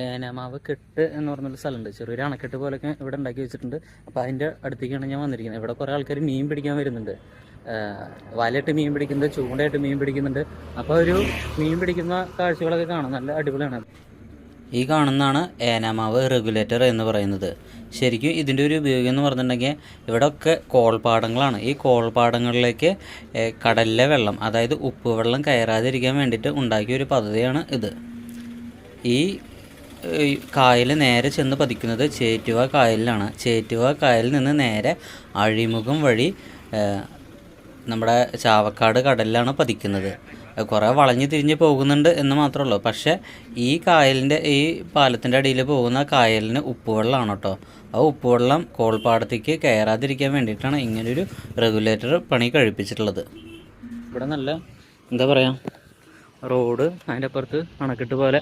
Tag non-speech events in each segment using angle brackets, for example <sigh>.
ഏനമാവ് കെട്ട് എന്ന് പറഞ്ഞൊരു സ്ഥലമുണ്ട്. ചെറിയൊരു അണക്കെട്ട് പോലൊക്കെ ഇവിടെ ഉണ്ടാക്കി വെച്ചിട്ടുണ്ട്. അപ്പോൾ അതിന്റെ അടുത്തേക്കാണ് ഞാൻ വന്നിരിക്കുന്നത്. ഇവിടെ കുറേ ആൾക്കാർ മീൻ പിടിക്കാൻ വരുന്നുണ്ട്. വലയിട്ട് മീൻ പിടിക്കുന്നുണ്ട് ചൂണ്ടയായിട്ട് മീൻ പിടിക്കുന്നുണ്ട്. അപ്പോൾ ഒരു മീൻ പിടിക്കുന്ന കാഴ്ചകളൊക്കെ കാണാം. നല്ല അടിപൊളിയാണ്. ഈ കാണുന്നതാണ് ഏനാമാവ് റെഗുലേറ്റർ എന്ന് പറയുന്നത്. ശരിക്കും ഇതിന്റെ ഒരു ഉപയോഗം എന്ന് പറഞ്ഞിട്ടുണ്ടെങ്കിൽ ഇവിടെയൊക്കെ കോൾപാടങ്ങളാണ്. ഈ കോൾപാടങ്ങളിലേക്ക് കടലിലെ വെള്ളം അതായത് ഉപ്പ് വെള്ളം കയറാതിരിക്കാൻ വേണ്ടിയിട്ട് ഉണ്ടാക്കിയ ഒരു പദ്ധതിയാണ് ഇത്. ഈ കായൽ നേരെ ചെന്ന് പതിക്കുന്നത് ചേറ്റുവ കായലിലാണ്. ചേറ്റുവ കായലിൽ നിന്ന് നേരെ അഴിമുഖം വഴി നമ്മുടെ ചാവക്കാട് കടലിലാണ് പതിക്കുന്നത്. കുറേ വളഞ്ഞു തിരിഞ്ഞ് പോകുന്നുണ്ട് എന്ന് മാത്രമേ പക്ഷേ ഈ കായലിന്റെ ഈ പാലത്തിന്റെ അടിയിൽ പോകുന്ന കായലിന് ഉപ്പുവെള്ളമാണ് കേട്ടോ. ആ ഉപ്പുവെള്ളം കോൾപ്പാടത്തേക്ക് കയറാതിരിക്കാൻ വേണ്ടിയിട്ടാണ് ഇങ്ങനൊരു റെഗുലേറ്റർ പണി കഴിപ്പിച്ചിട്ടുള്ളത്. ഇവിടെ നല്ല എന്താ പറയുക റോഡ് അതിന്റെ അപ്പുറത്ത് അണക്കെട്ട് പോലെ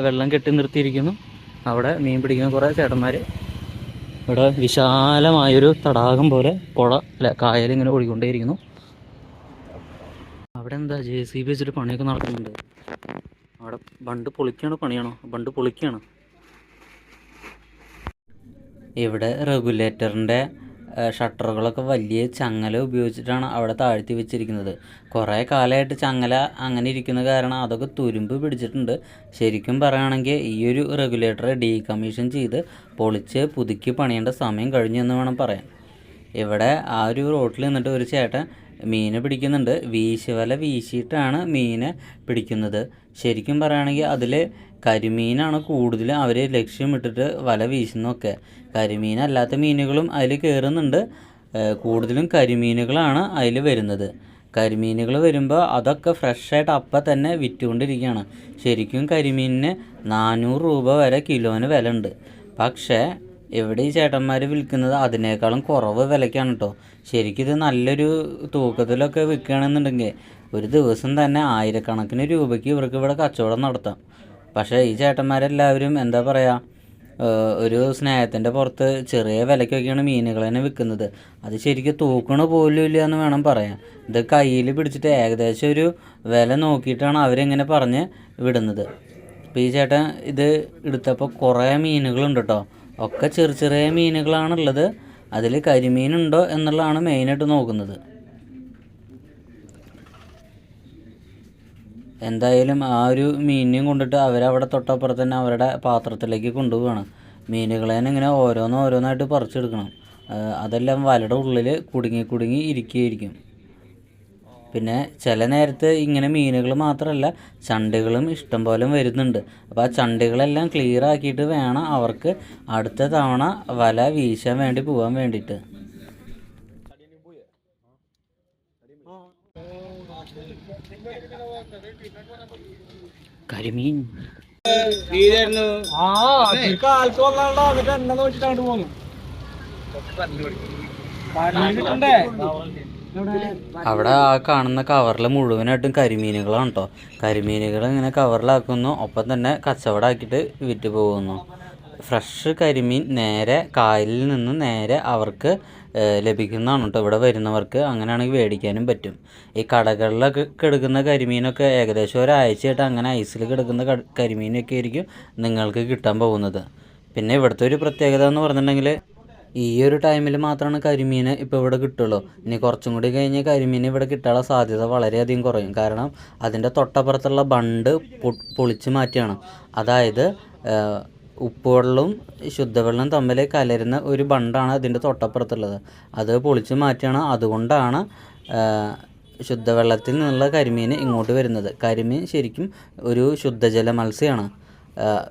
വെള്ളം കെട്ടി നിർത്തിയിരിക്കുന്നു. അവിടെ മീൻ പിടിക്കുന്ന കുറേ ചേട്ടന്മാർ ഇവിടെ വിശാലമായൊരു തടാകം പോലെ പുഴ അല്ല കായലിങ്ങനെ ഒഴുകിക്കൊണ്ടേയിരിക്കുന്നു. അവിടെ എന്താ ജെ സി ബി വെച്ചിട്ട് പണിയൊക്കെ നടക്കുന്നുണ്ട്. അവിടെ ബണ്ട് പൊളിക്കാണോ പണിയാണോ? ബണ്ട് പൊളിക്കാണ്. ഇവിടെ റെഗുലേറ്ററിന്റെ ഷട്ടറുകളൊക്കെ വലിയ ചങ്ങല ഉപയോഗിച്ചിട്ടാണ് അവിടെ താഴ്ത്തി വെച്ചിരിക്കുന്നത്. കുറേ കാലമായിട്ട് ചങ്ങല അങ്ങനെ ഇരിക്കുന്ന കാരണം അതൊക്കെ തുരുമ്പ് പിടിച്ചിട്ടുണ്ട്. ശരിക്കും പറയുകയാണെങ്കിൽ ഈ ഒരു റെഗുലേറ്റർ ഡീകമ്മീഷൻ ചെയ്ത് പൊളിച്ച് പുതുക്കി പണിയേണ്ട സമയം കഴിഞ്ഞു എന്ന് വേണം പറയാൻ. ഇവിടെ ആ ഒരു റോട്ടിൽ നിന്നിട്ട് ഒരു ചേട്ടൻ മീനെ പിടിക്കുന്നുണ്ട്. വീശുവല വീശിയിട്ടാണ് മീനെ പിടിക്കുന്നത്. ശരിക്കും പറയുകയാണെങ്കിൽ അതിൽ കരിമീനാണ് കൂടുതൽ അവർ ലക്ഷ്യമിട്ടിട്ട് വല വീശുന്നതൊക്കെ. കരിമീനല്ലാത്ത മീനുകളും അതിൽ കയറുന്നുണ്ട്. കൂടുതലും കരിമീനുകളാണ് അതിൽ വരുന്നത്. കരിമീനുകൾ വരുമ്പോൾ അതൊക്കെ ഫ്രഷായിട്ട് അപ്പം തന്നെ വിറ്റുകൊണ്ടിരിക്കുകയാണ്. ശരിക്കും കരിമീനിന് നാനൂറ് രൂപ വരെ കിലോന് വില ഉണ്ട് പക്ഷേ ഇവിടെ ഈ ചേട്ടന്മാർ വിൽക്കുന്നത്? അതിനേക്കാളും കുറവ് വിലയ്ക്കാണ് കേട്ടോ ശരിക്കും ഇത് നല്ലൊരു തൂക്കത്തിലൊക്കെ വിൽക്കുകയാണെന്നുണ്ടെങ്കിൽ ഒരു ദിവസം തന്നെ ആയിരക്കണക്കിന് രൂപയ്ക്ക് ഇവർക്ക് ഇവിടെ കച്ചവടം നടത്താം. പക്ഷേ ഈ ചേട്ടന്മാരെല്ലാവരും എന്താ പറയുക ഒരു സ്നേഹത്തിന്റെ പുറത്ത് ചെറിയ വിലയ്ക്കൊക്കെയാണ് മീനുകൾ തന്നെ വിൽക്കുന്നത്. അത് ശരിക്കും തൂക്കണ പോലും ഇല്ല എന്ന് വേണം പറയാൻ. ഇത് കയ്യിൽ പിടിച്ചിട്ട് ഏകദേശം ഒരു വില നോക്കിയിട്ടാണ് അവരിങ്ങനെ പറഞ്ഞ് വിടുന്നത്. അപ്പോൾ ഈ ചേട്ടൻ ഇത് എടുത്തപ്പോൾ കുറേ മീനുകളുണ്ട് കേട്ടോ. ഒക്കെ ചെറിയ ചെറിയ മീനുകളാണുള്ളത്. അതിൽ കരിമീനുണ്ടോ എന്നുള്ളതാണ് മെയിനായിട്ട് നോക്കുന്നത്. എന്തായാലും ആ ഒരു മീനിനെയും കൊണ്ടിട്ട് അവരവിടെ തൊട്ടപ്പുറത്ത് തന്നെ അവരുടെ പാത്രത്തിലേക്ക് കൊണ്ടുപോവാണ്. മീനുകളെ ഇങ്ങനെ ഓരോന്ന് ഓരോന്നായിട്ട് പറിച്ചെടുക്കണം. അതെല്ലാം വലയുടെ ഉള്ളിൽ കുടുങ്ങി കുടുങ്ങി ഇരിക്കുകയായിരിക്കും. പിന്നെ ചില നേരത്ത് ഇങ്ങനെ മീനുകൾ മാത്രമല്ല ചണ്ടികളും ഇഷ്ടം പോലെ വരുന്നുണ്ട്. അപ്പോൾ ആ ചണ്ടികളെല്ലാം ക്ലിയർ ആക്കിയിട്ട് വേണം അവർക്ക് അടുത്ത തവണ വല വീശാൻ വേണ്ടി പോകാൻ വേണ്ടിയിട്ട് കരിമീൻ ആ കാലത്ത് വന്നാണ്ടോ എന്നിട്ട് എന്നെ നോക്കിട്ടാണ്ട് പോന്നു കരിമീൻ കിട്ടണ്ടേ അവിടെ ആ കാണുന്ന കവറിൽ മുഴുവനായിട്ടും കരിമീനുകളാണ് കേട്ടോ കരിമീനുകൾ ഇങ്ങനെ കവറിലാക്കുന്നു. ഒപ്പം തന്നെ കച്ചവടമാക്കിയിട്ട് വിറ്റ് പോകുന്നു. ഫ്രഷ് കരിമീൻ നേരെ കായലിൽ നിന്ന് നേരെ അവർക്ക് ലഭിക്കുന്നതാണ് കേട്ടോ ഇവിടെ വരുന്നവർക്ക് അങ്ങനെയാണെങ്കിൽ മേടിക്കാനും പറ്റും. ഈ കടകളിലൊക്കെ കിടക്കുന്ന കരിമീനൊക്കെ ഏകദേശം ഒരാഴ്ചയായിട്ട് അങ്ങനെ ഐസിൽ കിടക്കുന്ന കരിമീനൊക്കെ ആയിരിക്കും നിങ്ങൾക്ക് കിട്ടാൻ പോകുന്നത്. പിന്നെ ഇവിടുത്തെ ഒരു പ്രത്യേകത എന്ന് പറഞ്ഞിട്ടുണ്ടെങ്കിൽ ഈ ഒരു ടൈമിൽ മാത്രമാണ് കരിമീൻ ഇപ്പോൾ ഇവിടെ കിട്ടുള്ളൂ. ഇനി കുറച്ചും കൂടി കഴിഞ്ഞ് കരിമീൻ ഇവിടെ കിട്ടാനുള്ള സാധ്യത വളരെയധികം കുറയും. കാരണം അതിന്റെ തൊട്ടപ്പുറത്തുള്ള ബണ്ട് പൊളിച്ച് മാറ്റിയാണ്. അതായത് ഉപ്പുവെള്ളവും ശുദ്ധവെള്ളം തമ്മിൽ കലരുന്ന ഒരു ബണ്ടാണ് അതിന്റെ തൊട്ടപ്പുറത്തുള്ളത്. അത് പൊളിച്ച് മാറ്റിയാണ് അതുകൊണ്ടാണ് ശുദ്ധവെള്ളത്തിൽ നിന്നുള്ള കരിമീൻ ഇങ്ങോട്ട് വരുന്നത്. കരിമീൻ ശരിക്കും ഒരു ശുദ്ധജല മത്സ്യമാണ്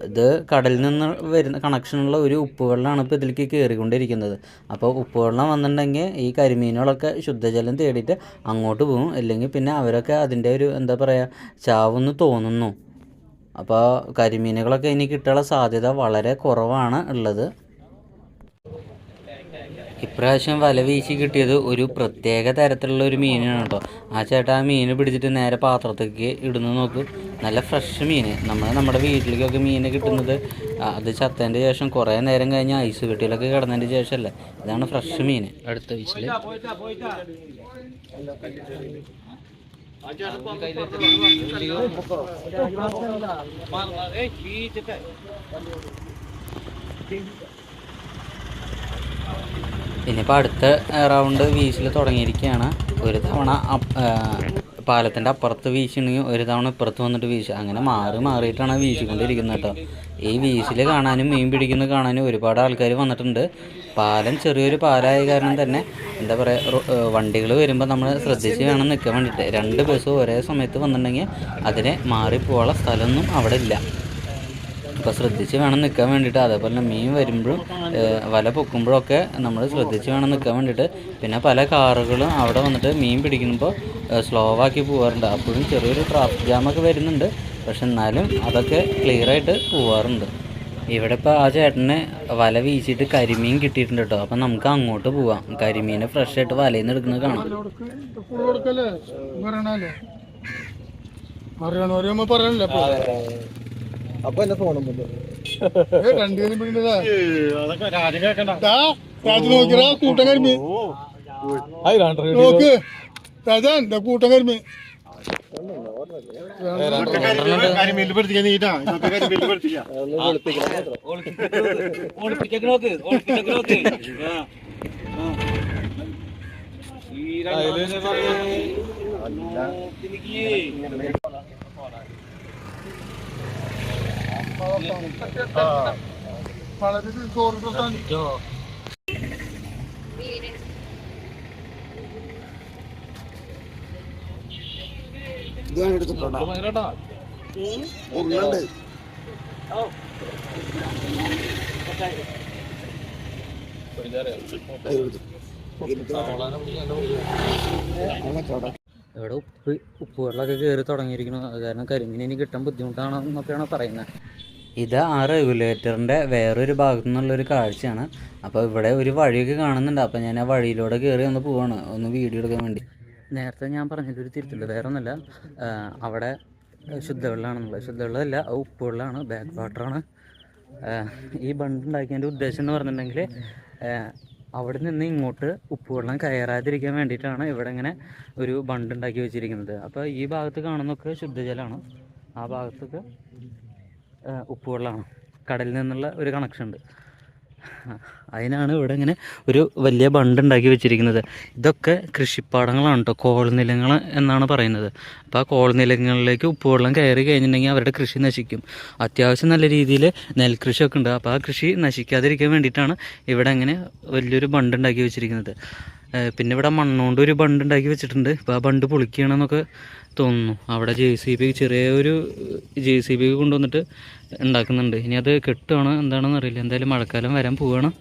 ഇത് കടലിൽ നിന്ന് വരുന്ന കണക്ഷനുള്ള ഒരു ഉപ്പുവെള്ളമാണ് ഇപ്പോൾ ഇതിലേക്ക് കയറിക്കൊണ്ടിരിക്കുന്നത്. അപ്പോൾ ഉപ്പുവെള്ളം വന്നിട്ടുണ്ടെങ്കിൽ ഈ കരിമീനുകളൊക്കെ ശുദ്ധജലം തേടിയിട്ട് അങ്ങോട്ട് പോകും അല്ലെങ്കിൽ പിന്നെ അവരൊക്കെ അതിന്റെ ഒരു എന്താ പറയുക ചാവെന്ന് തോന്നുന്നു. അപ്പോൾ കരിമീനുകളൊക്കെ ഇനി കിട്ടാനുള്ള സാധ്യത വളരെ കുറവാണ് ഉള്ളത്. ഇപ്രാവശ്യം വല വീശി കിട്ടിയത് ഒരു പ്രത്യേക തരത്തിലുള്ള ഒരു മീനാണ് കേട്ടോ. ആ ചേട്ടാ ആ മീൻ പിടിച്ചിട്ട് നേരെ പാത്രത്തേക്ക് ഇടുന്നു നോക്ക്. നല്ല ഫ്രഷ് മീൻ. നമ്മൾ നമ്മുടെ വീട്ടിലേക്കൊക്കെ മീൻ കിട്ടുന്നത് അത് ചത്തതിന്റെ ശേഷം കുറേ നേരം കഴിഞ്ഞ് ഐസ് കെട്ടിയിലൊക്കെ കിടന്നതിന്റെ ശേഷമല്ലേ? ഇതാണ് ഫ്രഷ് മീൻ. അടുത്ത വീശിൽ ഇനിയിപ്പോൾ അടുത്ത റൗണ്ട് വീശിൽ തുടങ്ങിയിരിക്കുകയാണ്. ഒരു തവണ പാലത്തിന്റെ അപ്പുറത്ത് വീശിണെങ്കിൽ ഒരു തവണ ഇപ്പുറത്ത് വന്നിട്ട് വീശുക അങ്ങനെ മാറി മാറിയിട്ടാണ് വീശിക്കൊണ്ടിരിക്കുന്നത് കേട്ടോ. ഈ വീശിൽ കാണാനും മീൻ പിടിക്കുന്നത് കാണാനും ഒരുപാട് ആൾക്കാർ വന്നിട്ടുണ്ട്. പാലം ചെറിയൊരു പാലായ കാരണം തന്നെ എന്താ പറയുക വണ്ടികൾ വരുമ്പോൾ നമ്മൾ ശ്രദ്ധിച്ച് വേണം നിൽക്കാൻ വേണ്ടിയിട്ട് രണ്ട് ബസ് ഒരേ സമയത്ത് വന്നിട്ടുണ്ടെങ്കിൽ അതിനെ മാറിപ്പോകാനുള്ള സ്ഥലമൊന്നും അവിടെ ഇല്ല. അപ്പോൾ ശ്രദ്ധിച്ച് വേണം നിൽക്കാൻ വേണ്ടിയിട്ട് അതേപോലെ തന്നെ മീൻ വരുമ്പോഴും വല പൊക്കുമ്പോഴൊക്കെ നമ്മൾ ശ്രദ്ധിച്ച് വേണം നിൽക്കാൻ വേണ്ടിയിട്ട് പിന്നെ പല കാറുകളും അവിടെ വന്നിട്ട് മീൻ പിടിക്കുമ്പോൾ സ്ലോ ആക്കി പോകാറുണ്ട് അപ്പോഴും ചെറിയൊരു ട്രാഫിക് ജാമൊക്കെ വരുന്നുണ്ട്. പക്ഷെ എന്നാലും അതൊക്കെ ക്ലിയർ ആയിട്ട് പോവാറുണ്ട്. ഇവിടെ ഇപ്പോൾ ആ ചേട്ടന് വല വീശിയിട്ട് കരിമീൻ കിട്ടിയിട്ടുണ്ട് കേട്ടോ അപ്പം നമുക്ക് അങ്ങോട്ട് പോവാം. കരിമീനെ ഫ്രഷ് ആയിട്ട് വലയിൽ നിന്ന് എടുക്കുന്നത് കാണാം. പറയണല്ലേ? പറയണല്ലേ അപ്പൊ എന്നെ ഫോണും രണ്ടുപേരും പിടിക്കണ്ടതാ അതൊക്കെ രാജ്യം കേക്കണ്ട രാജു നോക്കിയാ കൂട്ടം കരിമീൻ. നോക്ക്. രാജാൻ ദാ കൂട്ടം വളരെ ഇവിടെ ഉപ്പ് ഉപ്പ് വെള്ളമൊക്കെ കയറി തുടങ്ങിയിരിക്കുന്നു. അത് കാരണം കരിമീനെ കിട്ടാൻ ബുദ്ധിമുട്ടാണെന്നൊക്കെയാണ് പറയുന്നത്. ഇത് ആ റെഗുലേറ്ററിന്റെ വേറൊരു ഭാഗത്തു നിന്നുള്ളൊരു കാഴ്ചയാണ്. അപ്പോൾ ഇവിടെ ഒരു വഴിയൊക്കെ കാണുന്നുണ്ട്. അപ്പോൾ ഞാൻ ആ വഴിയിലൂടെ കയറി ഒന്ന് പോവാണ്. ഒന്ന് വീഡിയോ എടുക്കാൻ വേണ്ടി. നേരത്തെ ഞാൻ പറഞ്ഞതിലൊരു തിരുത്തുണ്ട് വേറെ ഒന്നുമല്ല അവിടെ ശുദ്ധവെള്ളമാണെന്നുള്ളത് ശുദ്ധവെള്ളമല്ല ഉപ്പ് വെള്ളമാണ് ബാക്ക് വാട്ടറാണ് ഈ ബണ്ട് ഉണ്ടാക്കിയതിന്റെ ഉദ്ദേശം എന്ന് പറഞ്ഞിട്ടുണ്ടെങ്കിൽ അവിടെ നിന്ന് ഇങ്ങോട്ട് ഉപ്പുവെള്ളം കയറാതിരിക്കാൻ വേണ്ടിയിട്ടാണ് ഇവിടെ ഇങ്ങനെ ഒരു ബണ്ട് ഉണ്ടാക്കി വെച്ചിരിക്കുന്നത്. അപ്പോൾ ഈ ഭാഗത്ത് കാണുന്നൊക്കെ ശുദ്ധജലമാണ്. ആ ഭാഗത്തൊക്കെ ഉപ്പുവെള്ളമാണ് കടലിൽ നിന്നുള്ള ഒരു കണക്ഷൻ ഉണ്ട്. അതിനാണ് ഇവിടെ ഇങ്ങനെ ഒരു വലിയ ബണ്ട് ഉണ്ടാക്കി വെച്ചിരിക്കുന്നത്. ഇതൊക്കെ കൃഷിപ്പാടങ്ങളാണ് കേട്ടോ. കോൾനിലങ്ങൾ എന്നാണ് പറയുന്നത്. അപ്പോൾ ആ കോൾനിലങ്ങളിലേക്ക് ഉപ്പുവെള്ളം കയറി കഴിഞ്ഞിട്ടുണ്ടെങ്കിൽ അവരുടെ കൃഷി നശിക്കും. അത്യാവശ്യം നല്ല രീതിയിൽ നെൽകൃഷിയൊക്കെ ഉണ്ട്. അപ്പോൾ ആ കൃഷി നശിക്കാതിരിക്കാൻ വേണ്ടിയിട്ടാണ് ഇവിടെ ഇങ്ങനെ വലിയൊരു ബണ്ട് ഉണ്ടാക്കി വെച്ചിരിക്കുന്നത്. പിന്നെ ഇവിടെ മണ്ണുകൊണ്ട് ഒരു ബണ്ട് ഉണ്ടാക്കി വെച്ചിട്ടുണ്ട്. ഇപ്പോൾ ആ ബണ്ട് പൊളിക്കുകയാണെന്നൊക്കെ തോന്നുന്നു. അവിടെ ജെ സി ബി ചെറിയൊരു ജെ സി ബി കൊണ്ടുവന്നിട്ട് ഉണ്ടാക്കുന്നുണ്ട്. ഇനി അത് കെട്ടുകയാണ് എന്താണെന്ന് അറിയില്ല. എന്തായാലും മഴക്കാലം വരാൻ പോവുകയാണ്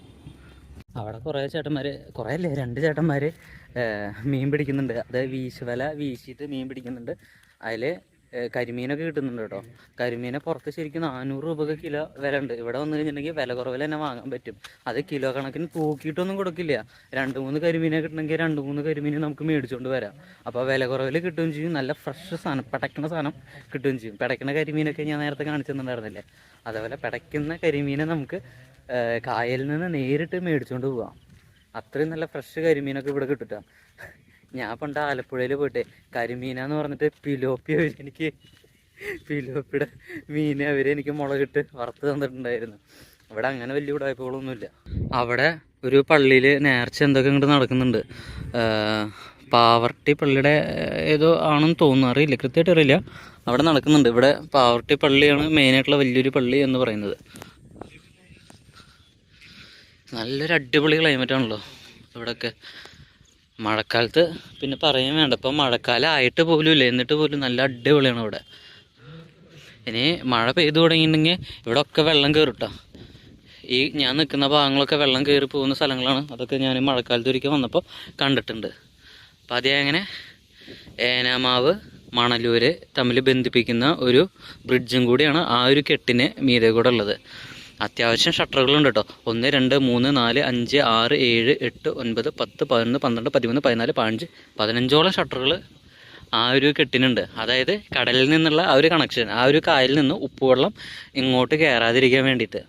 അവിടെ കുറേ ചേട്ടന്മാർ കുറേ അല്ലേ? രണ്ട് ചേട്ടന്മാർ മീൻ പിടിക്കുന്നുണ്ട്. അത് വീശുവല വീശിയിട്ട് മീൻ പിടിക്കുന്നുണ്ട്. അതിൽ കരിമീനൊക്കെ കിട്ടുന്നുണ്ട് കേട്ടോ. കരിമീനെ പുറത്ത് ശരിക്കും നാനൂറ് രൂപക്ക് കിലോ വില ഉണ്ട്. ഇവിടെ വന്നു കഴിഞ്ഞിട്ടുണ്ടെങ്കിൽ വില കുറവിൽ തന്നെ വാങ്ങാൻ പറ്റും. അത് കിലോ കണക്കിന് തൂക്കിയിട്ടൊന്നും കൊടുക്കില്ല. രണ്ട് മൂന്ന് കരിമീനെ കിട്ടണമെങ്കിൽ രണ്ട് മൂന്ന് കരിമീനെ നമുക്ക് മേടിച്ചുകൊണ്ട് വരാം. അപ്പോൾ വില കുറവിൽ കിട്ടുകയും ചെയ്യും. നല്ല ഫ്രഷ് സാധനം പടക്കണ സാധനം കിട്ടുകയും ചെയ്യും. പിടയ്ക്കുന്ന കരിമീനൊക്കെ ഞാൻ നേരത്തെ കാണിച്ചിട്ടുണ്ടായിരുന്നില്ലേ അതേപോലെ പടയ്ക്കുന്ന കരിമീനെ നമുക്ക് കായലിൽ നിന്ന് നേരിട്ട് മേടിച്ചുകൊണ്ട് പോവാം. അത്രയും നല്ല ഫ്രഷ് കരിമീനൊക്കെ ഇവിടെ കിട്ടുക ട്ടോ. ഞാൻ പണ്ട് ആലപ്പുഴയിൽ പോയിട്ട് കരിമീനാന്ന് പറഞ്ഞിട്ട് പിലോപ്പി അവർ എനിക്ക് പിലോപ്പിയുടെ മീനെ അവർ എനിക്ക് മുളകിട്ട് വറുത്ത് തന്നിട്ടുണ്ടായിരുന്നു. അവിടെ അങ്ങനെ വലിയ ഉടായ്പകളൊന്നുമില്ല. അവിടെ ഒരു പള്ളിയിൽ നേർച്ച എന്തൊക്കെ ഇങ്ങോട്ട് നടക്കുന്നുണ്ട്? പാവർട്ടി പള്ളിയുടെ ഏതോ ആണെന്ന് തോന്നുന്നു. അറിയില്ല കൃത്യമായിട്ട് അറിയില്ല. അവിടെ നടക്കുന്നുണ്ട്. ഇവിടെ പാവർട്ടി പള്ളിയാണ് മെയിനായിട്ടുള്ള വലിയൊരു പള്ളി എന്ന് പറയുന്നത്. നല്ലൊരു അടിപൊളി ക്ലൈമറ്റ് ആണല്ലോ ഇവിടെയൊക്കെ മഴക്കാലത്ത് പിന്നെ പറയാൻ വേണ്ട. ഇപ്പം മഴക്കാലം ആയിട്ട് പോലും ഇല്ല എന്നിട്ട് പോലും നല്ല അടിപൊളിയാണ് ഇവിടെ ഇനി മഴ പെയ്തു തുടങ്ങിയിട്ടുണ്ടെങ്കിൽ ഇവിടെ ഒക്കെ വെള്ളം കയറും ഈ ഞാൻ നിൽക്കുന്ന ഭാഗങ്ങളൊക്കെ വെള്ളം കയറി പോകുന്ന സ്ഥലങ്ങളാണ്. അതൊക്കെ ഞാൻ മഴക്കാലത്ത് ഒരിക്കൽ വന്നപ്പോൾ കണ്ടിട്ടുണ്ട്. അപ്പം അതേ അങ്ങനെ ഏനാമാവ് മണലൂര് തമ്മിൽ ബന്ധിപ്പിക്കുന്ന ഒരു ബ്രിഡ്ജും കൂടിയാണ് ആ ഒരു കെട്ടിന് മീതെ കൂടെ ഉള്ളത്. അത്യാവശ്യം ഷട്ടറുകളുണ്ട് കേട്ടോ ഒന്ന് രണ്ട് മൂന്ന് നാല് അഞ്ച് ആറ് ഏഴ് എട്ട് ഒൻപത് പത്ത് പതിനൊന്ന് പന്ത്രണ്ട് പതിമൂന്ന് പതിനാല് പതിനഞ്ച് പതിനഞ്ചോളം ഷട്ടറുകൾ ആ ഒരു കെട്ടിനുണ്ട്. അതായത് കടലിൽ നിന്നുള്ള ആ ഒരു കണക്ഷൻ ആ ഒരു കായലിൽ നിന്ന് ഉപ്പുവെള്ളം ഇങ്ങോട്ട് കയറാതിരിക്കാൻ വേണ്ടിയിട്ട്.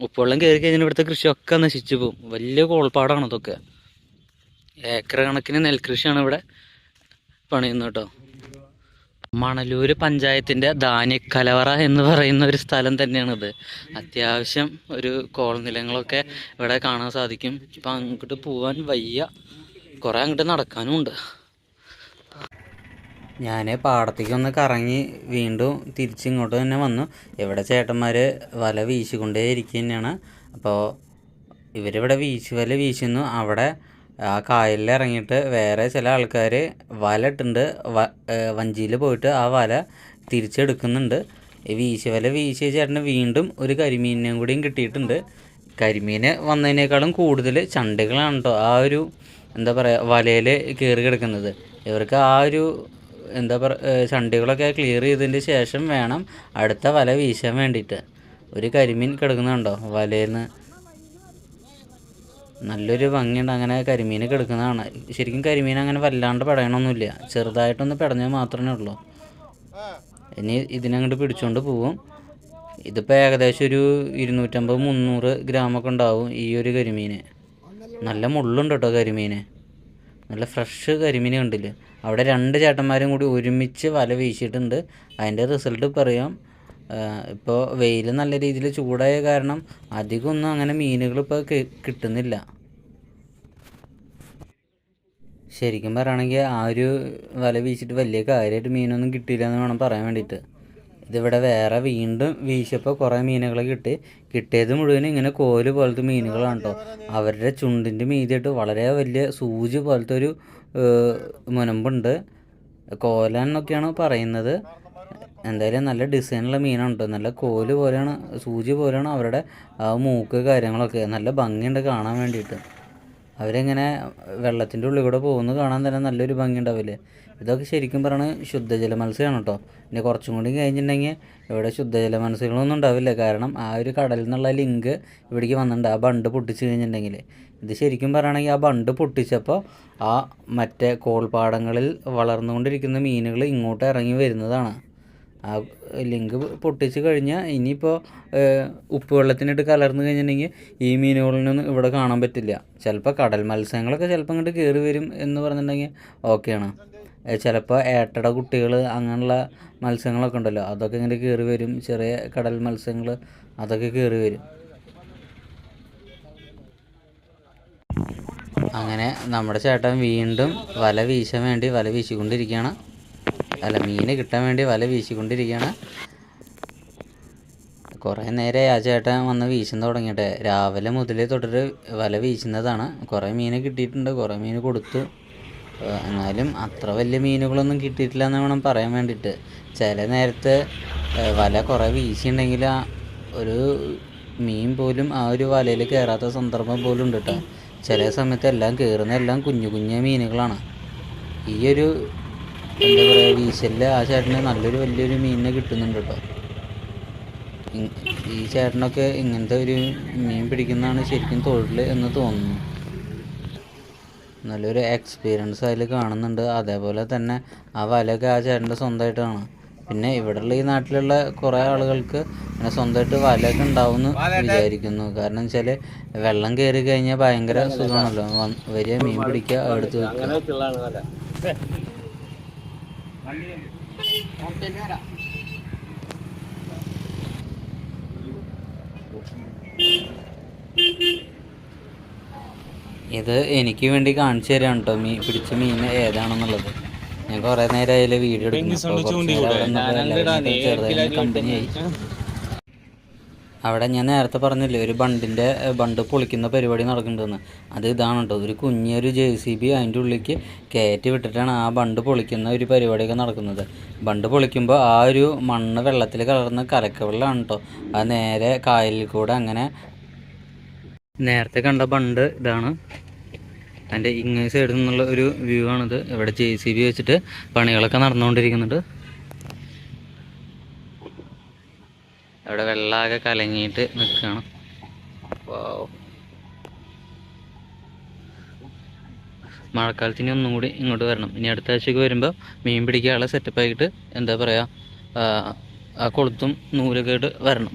ഉപ്പുവെള്ളം കയറി കഴിഞ്ഞാൽ ഇവിടുത്തെ കൃഷിയൊക്കെ നശിച്ചു പോകും. വലിയ കോൾപ്പാടാണ് അതൊക്കെ. ഏക്കർ കണക്കിന് നെൽകൃഷിയാണ് ഇവിടെ പണിയുന്നത് കേട്ടോ. മണലൂർ പഞ്ചായത്തിന്റെ ധാന്യക്കലവറ എന്ന് പറയുന്ന ഒരു സ്ഥലം തന്നെയാണിത്. അത്യാവശ്യം ഒരു കോളനിലങ്ങളൊക്കെ ഇവിടെ കാണാൻ സാധിക്കും. ഇപ്പം അങ്ങോട്ട് പോവാൻ വയ്യ. കുറേ അങ്ങോട്ട് നടക്കാനും ഉണ്ട്. ഞാൻ പാടത്തേക്കൊന്ന് കറങ്ങി വീണ്ടും തിരിച്ചിങ്ങോട്ട് തന്നെ വന്നു. ഇവിടെ ചേട്ടന്മാർ വല വീശിക്കൊണ്ടേ ഇരിക്കുക തന്നെയാണ് അപ്പോൾ ഇവരിവിടെ വീശി വല വീശുന്നു. അവിടെ ആ കായലിൽ ഇറങ്ങിയിട്ട് വേറെ ചില ആൾക്കാർ വല ഇട്ടുണ്ട്. വഞ്ചിയിൽ പോയിട്ട് ആ വല തിരിച്ചെടുക്കുന്നുണ്ട്. ഈ വീശി വല വീശിയ ചേട്ടന് വീണ്ടും ഒരു കരിമീനിനെയും കൂടിയും കിട്ടിയിട്ടുണ്ട്. കരിമീന് വന്നതിനേക്കാളും കൂടുതൽ ചണ്ടികളാണ് കേട്ടോ ആ ഒരു എന്താ പറയുക വലയിൽ കയറി കിടക്കുന്നത്. ഇവർക്ക് ആ ഒരു എന്താ പറയുക ചണ്ടികളൊക്കെ ക്ലിയർ ചെയ്തതിന് ശേഷം വേണം അടുത്ത വല വീശാൻ വേണ്ടിയിട്ട്. ഒരു കരിമീൻ കിടക്കുന്നുണ്ടോ വലയിൽ നിന്ന് നല്ലൊരു ഭംഗിയുണ്ട്. അങ്ങനെ കരിമീൻ കിടക്കുന്നതാണ് ശരിക്കും കരിമീൻ അങ്ങനെ വല്ലാണ്ട് പടയണമൊന്നുമില്ല ചെറുതായിട്ടൊന്ന് പടഞ്ഞാൽ മാത്രമേ ഉള്ളൂ. ഇനി ഇതിനങ്ങോട്ട് പിടിച്ചുകൊണ്ട് പോവും. ഇതിപ്പോൾ ഏകദേശം ഒരു ഇരുന്നൂറ്റമ്പത് മുന്നൂറ് ഗ്രാമൊക്കെ ഉണ്ടാവും ഈ ഒരു കരിമീന്. നല്ല മുള്ളുണ്ട് കേട്ടോ കരിമീന്. നല്ല ഫ്രഷ് കരിമീൻ കണ്ടില്ലേ? അവിടെ രണ്ട് ചേട്ടന്മാരും കൂടി ഒരുമിച്ച് വല വീശിയിട്ടുണ്ട്. അതിന്റെ റിസൾട്ട് പറയാം ഇപ്പോൾ വെയിൽ നല്ല രീതിയിൽ ചൂടായ കാരണം അധികമൊന്നും അങ്ങനെ മീനുകൾ ഇപ്പോൾ കിട്ടുന്നില്ല. ശരിക്കും പറയുകയാണെങ്കിൽ ആ ഒരു വല വീശിട്ട് വലിയ കാര്യമായിട്ട് മീനൊന്നും കിട്ടിയില്ല എന്ന് വേണം പറയാൻ വേണ്ടിയിട്ട് ഇതിവിടെ വേറെ വീണ്ടും വീശിയപ്പോൾ കുറേ മീനുകൾ കിട്ടി. കിട്ടിയത് മുഴുവൻ ഇങ്ങനെ കോൽ പോലത്തെ മീനുകളാണ് കേട്ടോ അവരുടെ ചുണ്ടിന്റെ മീതിയിട്ട് വളരെ വലിയ സൂചി പോലത്തെ ഒരു മുനമ്പുണ്ട്. കോലെന്നൊക്കെയാണ് പറയുന്നത്. എന്തായാലും നല്ല ഡിസൈനുള്ള മീനാണ് കേട്ടോ നല്ല കോൽ പോലെയാണ് സൂചി പോലെയാണ് അവരുടെ ആ മൂക്ക് കാര്യങ്ങളൊക്കെ. നല്ല ഭംഗിയുണ്ട് കാണാൻ വേണ്ടിയിട്ട്. അവരിങ്ങനെ വെള്ളത്തിന്റെ ഉള്ളിൽ കൂടെ പോകുന്നത് കാണാൻ തന്നെ നല്ലൊരു ഭംഗി ഉണ്ടാവില്ലേ ഇതൊക്കെ ശരിക്കും പറയണത് ശുദ്ധജല മത്സ്യമാണ് കേട്ടോ ഇനി കുറച്ചും കൂടി കഴിഞ്ഞിട്ടുണ്ടെങ്കിൽ ഇവിടെ ശുദ്ധജല മത്സ്യങ്ങളൊന്നും ഉണ്ടാവില്ല. കാരണം ആ ഒരു കടലിൽ നിന്നുള്ള ലിങ്ക് ഇവിടേക്ക് വന്നിട്ടുണ്ട്. ആ ബണ്ട് പൊട്ടിച്ച് കഴിഞ്ഞിട്ടുണ്ടെങ്കിൽ. ഇത് ശരിക്കും പറയുകയാണെങ്കിൽ ആ ബണ്ട് പൊട്ടിച്ചപ്പോൾ ആ മറ്റേ കോൾപ്പാടങ്ങളിൽ വളർന്നുകൊണ്ടിരിക്കുന്ന മീനുകൾ ഇങ്ങോട്ട് ഇറങ്ങി വരുന്നതാണ്. ആ ലിങ്ക് പൊട്ടിച്ച് കഴിഞ്ഞാൽ ഇനിയിപ്പോൾ ഉപ്പ് വെള്ളത്തിനിട്ട് കലർന്നു കഴിഞ്ഞിട്ടുണ്ടെങ്കിൽ ഈ മീനുകളിനൊന്നും ഇവിടെ കാണാൻ പറ്റില്ല. ചിലപ്പോൾ കടൽ മത്സ്യങ്ങളൊക്കെ ചിലപ്പോൾ ഇങ്ങോട്ട് കയറി വരും എന്ന് പറഞ്ഞിട്ടുണ്ടെങ്കിൽ ഓക്കെയാണ് ചിലപ്പോൾ ഏട്ടട കുട്ടികൾ അങ്ങനെയുള്ള മത്സ്യങ്ങളൊക്കെ ഉണ്ടല്ലോ അതൊക്കെ ഇങ്ങനെ കയറി വരും. ചെറിയ കടൽ മത്സ്യങ്ങൾ അതൊക്കെ കയറി വരും. അങ്ങനെ നമ്മുടെ ചേട്ടൻ വീണ്ടും വല വീശാൻ വേണ്ടി വല വീശിക്കൊണ്ടിരിക്കുകയാണ്. അല്ല മീൻ കിട്ടാൻ വേണ്ടി വല വീശിക്കൊണ്ടിരിക്കുകയാണ്. കുറേ നേരെ ആ ചേട്ടൻ വന്ന് വീശുന്ന തുടങ്ങിയിട്ട്. രാവിലെ മുതൽ തൊട്ടിട്ട് വല വീശുന്നതാണ്. കുറേ മീൻ കിട്ടിയിട്ടുണ്ട് കുറേ മീൻ കൊടുത്തു. എന്നാലും അത്ര വലിയ മീനുകളൊന്നും കിട്ടിയിട്ടില്ല എന്ന് വേണം പറയാൻ വേണ്ടിയിട്ട്. ചില നേരത്ത് വല കുറേ വീശിയുണ്ടെങ്കിൽ ആ ഒരു മീൻ പോലും ആ ഒരു വലയിൽ കയറാത്ത സന്ദർഭം പോലും ഉണ്ട് കേട്ടോ. ചില സമയത്ത് എല്ലാം കയറുന്ന എല്ലാം കുഞ്ഞു കുഞ്ഞു മീനുകളാണ്. ഈ ഒരു എന്താ പറയുക വീശലിൽ <laughs> ആ ചേട്ടന് നല്ലൊരു വലിയൊരു മീനിനെ കിട്ടുന്നുണ്ട് കേട്ടോ ഈ ചേട്ടനൊക്കെ ഇങ്ങനത്തെ ഒരു മീൻ പിടിക്കുന്നതാണ് ശരിക്കും തൊഴിൽ എന്ന് തോന്നുന്നു. നല്ലൊരു എക്സ്പീരിയൻസ് അതിൽ കാണുന്നുണ്ട്. അതേപോലെ തന്നെ ആ വലയൊക്കെ ആ ചേട്ടന്റെ സ്വന്തമായിട്ടാണ്. പിന്നെ ഇവിടെയുള്ള ഈ നാട്ടിലുള്ള കുറേ ആളുകൾക്ക് ഇങ്ങനെ സ്വന്തമായിട്ട് വലയൊക്കെ ഉണ്ടാവുമെന്ന് വിചാരിക്കുന്നു. കാരണം വെച്ചാൽ വെള്ളം കയറി കഴിഞ്ഞാൽ ഭയങ്കര സുഖമാണല്ലോ. വരിക മീൻ പിടിക്കുക എടുത്ത് വെക്കുക. ഇത് എനിക്ക് വേണ്ടി കാണിച്ചു തരാണ് കേട്ടോ മീൻ പിടിച്ച മീൻ ഏതാണെന്നുള്ളത്. ഞാൻ കുറേ നേരം അതിൽ വീഡിയോ കമ്പനിയായി അവിടെ ഞാൻ നേരത്തെ പറഞ്ഞില്ലേ ഒരു ബണ്ടിന്റെ ബണ്ട് പൊളിക്കുന്ന പരിപാടി നടക്കുന്നുണ്ടെന്ന്. അത് ഇതാണ് കേട്ടോ ഒരു കുഞ്ഞൊരു ജെ സി ബി അതിന്റെ ഉള്ളിലേക്ക് കയറ്റി വിട്ടിട്ടാണ് ആ ബണ്ട് പൊളിക്കുന്ന ഒരു പരിപാടിയൊക്കെ നടക്കുന്നത്. ബണ്ട് പൊളിക്കുമ്പോൾ ആ ഒരു മണ്ണ് വെള്ളത്തിൽ കലർന്ന് കലക്ക വെള്ളമാണ് കേട്ടോ. അത് നേരെ കായലിൽ കൂടെ അങ്ങനെ നേരത്തെ കണ്ട ബണ്ട് ഇതാണ്. അതിന്റെ ഇങ്ങേ സൈഡിൽ നിന്നുള്ള ഒരു വ്യൂ ആണിത്. ഇവിടെ ജെ സി ബി വെച്ചിട്ട് പണികളൊക്കെ നടന്നുകൊണ്ടിരിക്കുന്നുണ്ട്. അവിടെ വെള്ളമാകെ കലങ്ങിയിട്ട് നിൽക്കുകയാണ്. വാവ്. മഴക്കാലത്ത് ഇനി ഒന്നും കൂടി ഇങ്ങോട്ട് വരണം. ഇനി അടുത്ത ആഴ്ചക്ക് വരുമ്പോൾ മീൻ പിടിക്കാനുള്ള സെറ്റപ്പായിട്ട് എന്താ പറയുക ആ കൊളുത്തും നൂലൊക്കെ ആയിട്ട് വരണം.